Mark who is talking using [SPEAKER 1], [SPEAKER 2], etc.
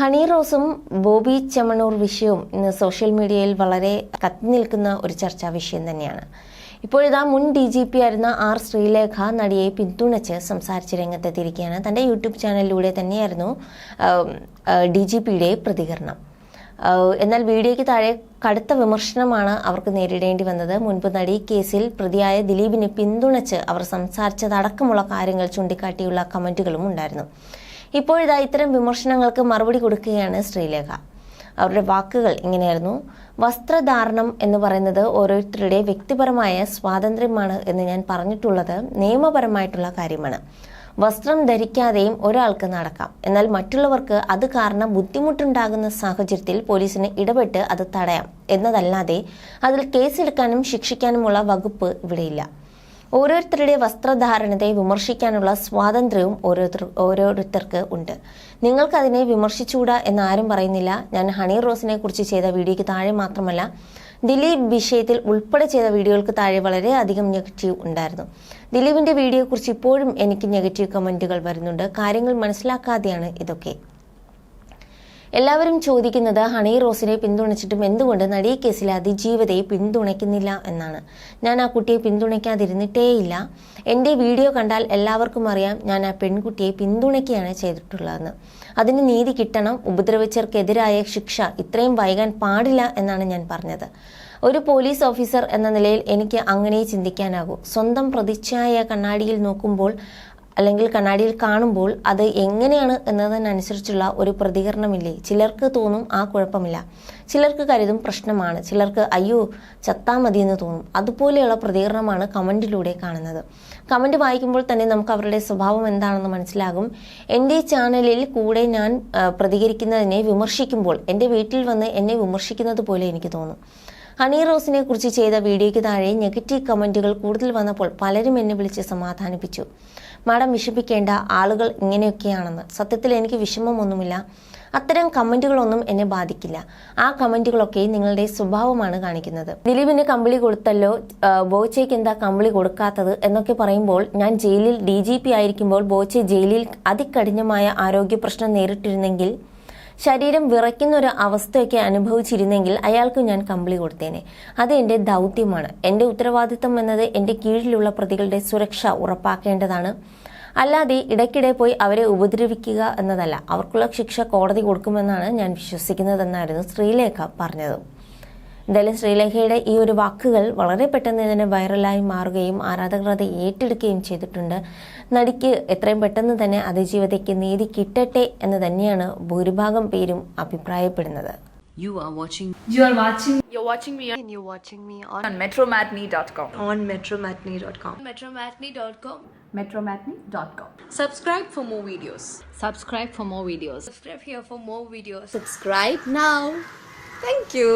[SPEAKER 1] Honey റോസും ബോബി ചെമ്മണൂർ വിഷയവും ഇന്ന് സോഷ്യൽ മീഡിയയിൽ വളരെ കത്തി നിൽക്കുന്ന ഒരു ചർച്ചാ വിഷയം തന്നെയാണ്. ഇപ്പോഴിതാ മുൻ ഡി ജി പി ആയിരുന്ന ആർ ശ്രീലേഖ നടിയെ പിന്തുണച്ച് സംസാരിച്ച് രംഗത്തെത്തിയിരിക്കുകയാണ്. തന്റെ യൂട്യൂബ് ചാനലിലൂടെ തന്നെയായിരുന്നു ഡി ജി പിയുടെ പ്രതികരണം. എന്നാൽ വീഡിയോയ്ക്ക് താഴെ കടുത്ത വിമർശനമാണ് അവർക്ക് നേരിടേണ്ടി വന്നത്. മുൻപ് നടി കേസിൽ പ്രതിയായ ദിലീപിനെ പിന്തുണച്ച് അവർ സംസാരിച്ചതടക്കമുള്ള കാര്യങ്ങൾ ചൂണ്ടിക്കാട്ടിയുള്ള കമന്റുകളും ഉണ്ടായിരുന്നു. ഇപ്പോഴിതാ ഇത്തരം വിമർശനങ്ങൾക്ക് മറുപടി കൊടുക്കുകയാണ് ശ്രീലേഖ. അവരുടെ വാക്കുകൾ ഇങ്ങനെയായിരുന്നു. വസ്ത്രധാരണം എന്ന് പറയുന്നത് ഓരോരുത്തരുടെ വ്യക്തിപരമായ സ്വാതന്ത്ര്യമാണ് എന്ന് ഞാൻ പറഞ്ഞിട്ടുള്ളത് നിയമപരമായിട്ടുള്ള കാര്യമാണ്. വസ്ത്രം ധരിക്കാതെയും ഒരാൾക്ക് നടക്കാം. എന്നാൽ മറ്റുള്ളവർക്ക് അത് കാരണം ബുദ്ധിമുട്ടുണ്ടാകുന്ന സാഹചര്യത്തിൽ പോലീസിന് ഇടപെട്ട് അത് തടയാം എന്നതല്ലാതെ അതിൽ കേസെടുക്കാനും ശിക്ഷിക്കാനുമുള്ള വകുപ്പ് ഇവിടെയില്ല. ഓരോരുത്തരുടെ വസ്ത്രധാരണത്തെ വിമർശിക്കാനുള്ള സ്വാതന്ത്ര്യവും ഓരോരുത്തർ ഓരോരുത്തർക്ക് ഉണ്ട്. നിങ്ങൾക്കതിനെ വിമർശിച്ചുകൂടാ എന്ന് ആരും പറയുന്നില്ല. ഞാൻ ഹണി റോസിനെ കുറിച്ച് ചെയ്ത വീഡിയോയ്ക്ക് താഴെ മാത്രമല്ല ദിലീപ് വിഷയത്തിൽ ഉൾപ്പെടെ ചെയ്ത വീഡിയോകൾക്ക് താഴെ വളരെ അധികം നെഗറ്റീവ് ഉണ്ടായിരുന്നു. ദിലീപിന്റെ വീഡിയോയെക്കുറിച്ച് ഇപ്പോഴും എനിക്ക് നെഗറ്റീവ് കമന്റുകൾ വരുന്നുണ്ട്. കാര്യങ്ങൾ മനസ്സിലാക്കാതെയാണ് ഇതൊക്കെ എല്ലാവരും ചോദിക്കുന്നത് ഹണി റോസിനെ പിന്തുണച്ചിട്ടും എന്തുകൊണ്ട് നടി കേസിലെ അതിജീവതയെ പിന്തുണയ്ക്കുന്നില്ല എന്നാണ്. ഞാൻ ആ കുട്ടിയെ പിന്തുണയ്ക്കാതിരുന്നിട്ടേയില്ല. എന്റെ വീഡിയോ കണ്ടാൽ എല്ലാവർക്കും അറിയാം ഞാൻ ആ പെൺകുട്ടിയെ പിന്തുണയ്ക്കുകയാണ് ചെയ്തിട്ടുള്ളതെന്ന്. അതിന് നീതി കിട്ടണം ഉപദ്രവിച്ചവർക്കെതിരായ ശിക്ഷ ഇത്രയും വൈകാൻ പാടില്ല എന്നാണ് ഞാൻ പറഞ്ഞത്. ഒരു പോലീസ് ഓഫീസർ എന്ന നിലയിൽ എനിക്ക് അങ്ങനെ ചിന്തിക്കാനാകൂ. സ്വന്തം പ്രതിച്ഛായ കണ്ണാടിയിൽ നോക്കുമ്പോൾ അല്ലെങ്കിൽ കണ്ണാടിയിൽ കാണുമ്പോൾ അത് എങ്ങനെയാണ് എന്നതിനനുസരിച്ചുള്ള ഒരു പ്രതികരണമില്ലേ? ചിലർക്ക് തോന്നും ആ കുഴപ്പമില്ല. ചിലർക്ക് കരുതും പ്രശ്നമാണ്. ചിലർക്ക് അയ്യോ ചത്താ മതി എന്ന് തോന്നും. അതുപോലെയുള്ള പ്രതികരണമാണ് കമന്റിലൂടെ കാണുന്നത്. കമന്റ് വായിക്കുമ്പോൾ തന്നെ നമുക്ക് അവരുടെ സ്വഭാവം എന്താണെന്ന് മനസ്സിലാകും. എന്റെ ചാനലിൽ കൂടെ ഞാൻ പ്രതികരിക്കുന്നതിനെ വിമർശിക്കുമ്പോൾ എന്റെ വീട്ടിൽ വന്ന് എന്നെ വിമർശിക്കുന്നത് പോലെ എനിക്ക് തോന്നും. ഹണി റോസിനെ കുറിച്ച് ചെയ്ത വീഡിയോയ്ക്ക് താഴെ നെഗറ്റീവ് കമന്റുകൾ കൂടുതൽ വന്നപ്പോൾ പലരും എന്നെ വിളിച്ച് സമാധാനിപ്പിച്ചു. മാഡം വിഷമിക്കേണ്ട ആളുകൾ ഇങ്ങനെയൊക്കെയാണെന്ന്. സത്യത്തിൽ എനിക്ക് വിഷമമൊന്നുമില്ല. അത്തരം കമന്റുകളൊന്നും എന്നെ ബാധിക്കില്ല. ആ കമന്റുകളൊക്കെ നിങ്ങളുടെ സ്വഭാവമാണ് കാണിക്കുന്നത്. ദിലീപിന് കമ്പിളി കൊടുത്തല്ലോ ബോച്ചയ്ക്ക് എന്താ കമ്പിളി കൊടുക്കാത്തത് എന്നൊക്കെ പറയുമ്പോൾ ഞാൻ ജയിലിൽ ഡി ആയിരിക്കുമ്പോൾ ബോച്ചെ ജയിലിൽ അതികഠിനമായ ആരോഗ്യ പ്രശ്നം നേരിട്ടിരുന്നെങ്കിൽ ശരീരം വിറയ്ക്കുന്ന ഒരു അവസ്ഥയൊക്കെ അനുഭവിച്ചിരുന്നെങ്കിൽ അയാൾക്ക് ഞാൻ കമ്പിളി കൊടുത്തേനെ. അത് എന്റെ ദൗത്യമാണ്. എന്റെ ഉത്തരവാദിത്തം എന്നത് എന്റെ കീഴിലുള്ള പ്രതികളുടെ സുരക്ഷ ഉറപ്പാക്കേണ്ടതാണ്. അല്ലാതെ ഇടയ്ക്കിടെ പോയി അവരെ ഉപദ്രവിക്കുക എന്നതല്ല. അവർക്കുള്ള ശിക്ഷ കോടതി കൊടുക്കുമെന്നാണ് ഞാൻ വിശ്വസിക്കുന്നതെന്നായിരുന്നു ശ്രീലേഖ പറഞ്ഞത്. എന്തായാലും ശ്രീലേഖയുടെ ഈ ഒരു വാക്കുകൾ വളരെ പെട്ടെന്ന് തന്നെ വൈറലായി മാറുകയും ആരാധകർ അത് ഏറ്റെടുക്കുകയും ചെയ്തിട്ടുണ്ട് നടിക്ക് എത്രയും പെട്ടെന്ന് തന്നെ അതിജീവിതയ്ക്ക് നീതി കിട്ടട്ടെ എന്ന് തന്നെയാണ് ഭൂരിഭാഗം പേരും അഭിപ്രായപ്പെടുന്നത്
[SPEAKER 2] You are watching
[SPEAKER 3] You are watching
[SPEAKER 4] You're watching me and you're watching me on
[SPEAKER 2] on metromatney.com.
[SPEAKER 4] on metromatney.com.
[SPEAKER 3] metromatney.com.
[SPEAKER 2] Metromatney.com.
[SPEAKER 4] Subscribe for more videos.
[SPEAKER 2] Subscribe for more videos.
[SPEAKER 3] Subscribe here for more videos.
[SPEAKER 4] Subscribe now. Thank you.